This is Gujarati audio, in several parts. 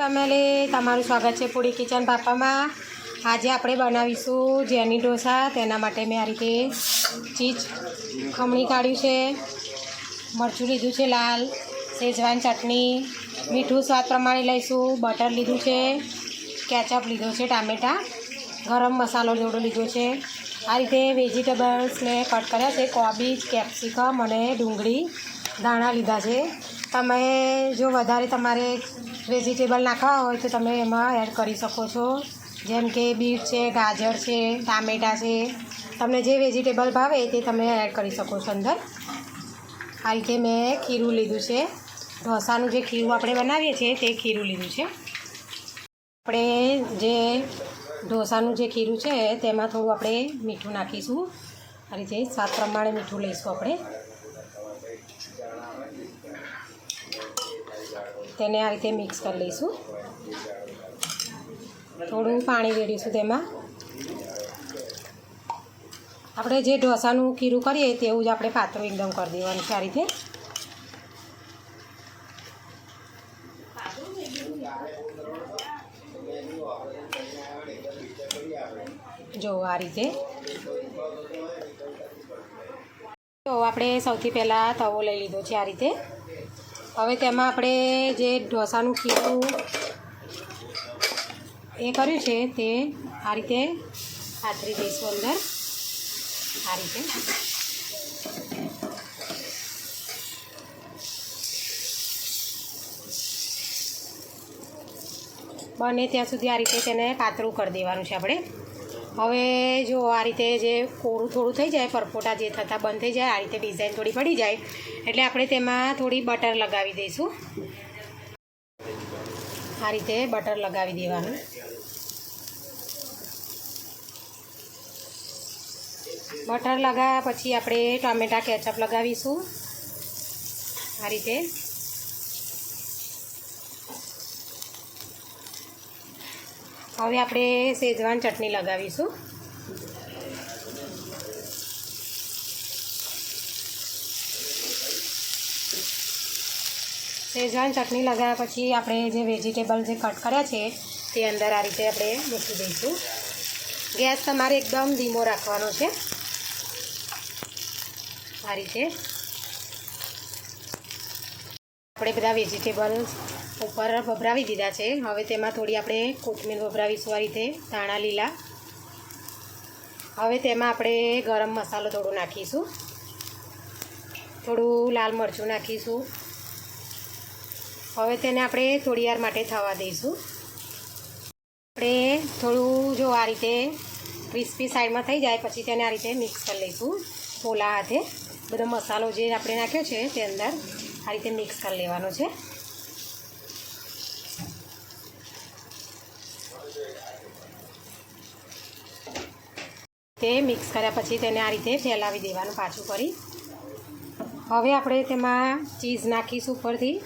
ફેમિલી, તમારું સ્વાગત છે પૂરી કિચન પાપામાં આજે આપણે બનાવીશું જેની ઢોસા, તેના માટે મેં આ રીતે ચીજ ખમણી કાઢ્યું છે, મરચું લીધું છે લાલ શેજવાન ચટણી, મીઠું સ્વાદ પ્રમાણે લઈશું, બટર લીધું છે, કેચઅપ લીધો છે, ટામેટાં, ગરમ મસાલો જોડો લીધો છે. આ રીતે વેજીટેબલ્સને કટ કર્યા છે, કોબીજ, કેપ્સિકમ અને ડુંગળી દાણા લીધા છે. તમે જો વધારે તમારે વેજીટેબલ નાખવા હોય તો તમે એમાં એડ કરી શકો છો. જેમ કે બીટ છે, ગાજર છે, ટામેટાં છે. તમને જે વેજીટેબલ ભાવે તે તમે એડ કરી શકો છો અંદર. આ રીતે મેં ખીરું લીધું છે. ઢોસાનું જે ખીરું આપણે બનાવીએ છીએ તે ખીરું લીધું છે. આપણે જે ઢોસાનું જે ખીરું છે તેમાં થોડું આપણે મીઠું નાખીશું. આ રીતે સ્વાદ પ્રમાણે મીઠું લઈશું આપણે. તેને આ રીતે મિક્સ કરી લઈશું. થોડું પાણી રેડીશું તેમાં. આપણે જે ઢોસાનું ખીરું કરીએ તેવું જ આપણે પાતળું એકદમ કરી દેવાનું છે આ રીતે. જો આ રીતે. તો આપણે સૌથી પહેલાં તવો લઈ લીધો છે આ રીતે. હવે તેમાં આપણે જે ઢોસાનું ખીરું એ કર્યું છે તે આ રીતે આથરી દઈશું અંદર. આ રીતે. બને ત્યાં સુધી આ રીતે તેને પાતળું કરી દેવાનું છે આપણે. હવે જો આ રીતે જે કોરું થોડું થઈ જાય, પરપોટા જે થતાં બંધ થઈ જાય, આ રીતે ડિઝાઇન થોડી પડી જાય, એટલે આપણે તેમાં થોડી બટર લગાવી દઈશું. આ રીતે બટર લગાવી દેવાનું. બટર લગાવ્યા પછી આપણે ટામેટા કેચઅપ લગાવીશું. આ રીતે. હવે આપણે શેજવાન ચટણી લગાવીશું. શેજવાન ચટણી લગાવ્યા પછી આપણે જે વેજીટેબલ જે કટ કર્યા છે, તે અંદર આ રીતે આપણે મૂકી દઈશું. ગેસ તમારે એકદમ ધીમો રાખવાનો છે. આ રીતે. આપણે બધા વેજીટેબલ્સ ઉપર ભભરાવી દીધા છે. હવે તેમાં થોડી આપણે કોથમીર ભભરાવીશું આ રીતે, ધાણા, લીલા. હવે તેમાં આપણે ગરમ મસાલો થોડો નાખીશું. થોડું લાલ મરચું નાખીશું. હવે તેને આપણે થોડી વાર માટે થવા દઈશું. આપણે થોડું જો આ રીતે ક્રિસ્પી સાઈડમાં થઈ જાય, પછી તેને આ રીતે મિક્સ કરી લઈશું. પોલા હાથે. બધો મસાલો જે આપણે નાખ્યો છે તે અંદર આ રીતે મિક્સ કરી લેવાનો છે. તે મિક્સ કર્યા પછી તેને આ રીતે ફેલાવી દેવાનું પાછું કરી. હવે આપણે તેમાં ચીઝ નાખીશું ઉપરથી.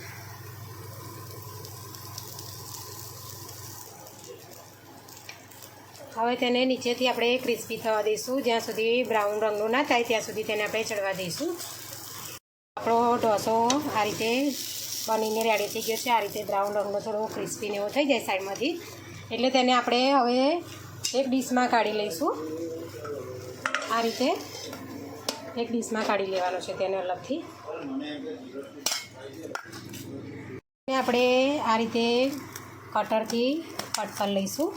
હવે તેને નીચેથી આપણે ક્રિસ્પી થવા દઈશું. જ્યાં સુધી બ્રાઉન રંગનું ના થાય ત્યાં સુધી તેને આપણે ચડવા દઈશું. આપણો ઢોસો આ રીતે બનીને રેડી થઈ ગયો છે. આ રીતે બ્રાઉન રંગનો થોડો ક્રિસ્પીને એવો થઈ જાય સાઈડમાંથી. એટલે તેને આપણે હવે એક ડીશમાં કાઢી લઈશું. આ રીતે એક ડીશમાં કાઢી લેવાનો છે તેને અલગથી. આપણે આ રીતે કટરથી કટ કરી લઈશું.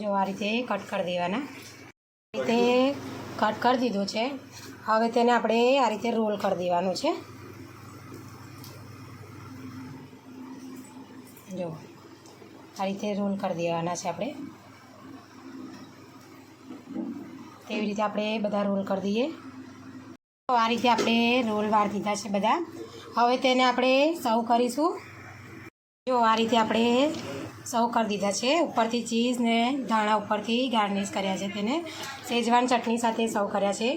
જો આ રીતે કટ કરી દેવાના. આ રીતે કટ કરી દીધું છે. હવે તેને આપણે આ રીતે રોલ કરી દેવાનું છે. જો આ રીતે રોલ કરી દેવાના છે આપણે. તેવી રીતે આપણે બધા રોલ કરી દઈએ. તો આ રીતે આપણે રોલ વાર દીધા છે બધા. હવે તેને આપણે સર્વ કરીશું. જો આ રીતે આપણે સર્વ કરી દીધા છે, ઉપરથી ચીઝ ને ધાણા ઉપરથી ગાર્નિશ કર્યા છે તેને. શેજવાન ચટણી સાથે સર્વ કર્યા છે.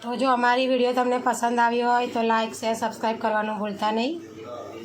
તો જો અમારી વીડિયો તમને પસંદ આવી હોય તો લાઇક શેર સબસ્ક્રાઈબ કરવાનું ભૂલતા નહીં.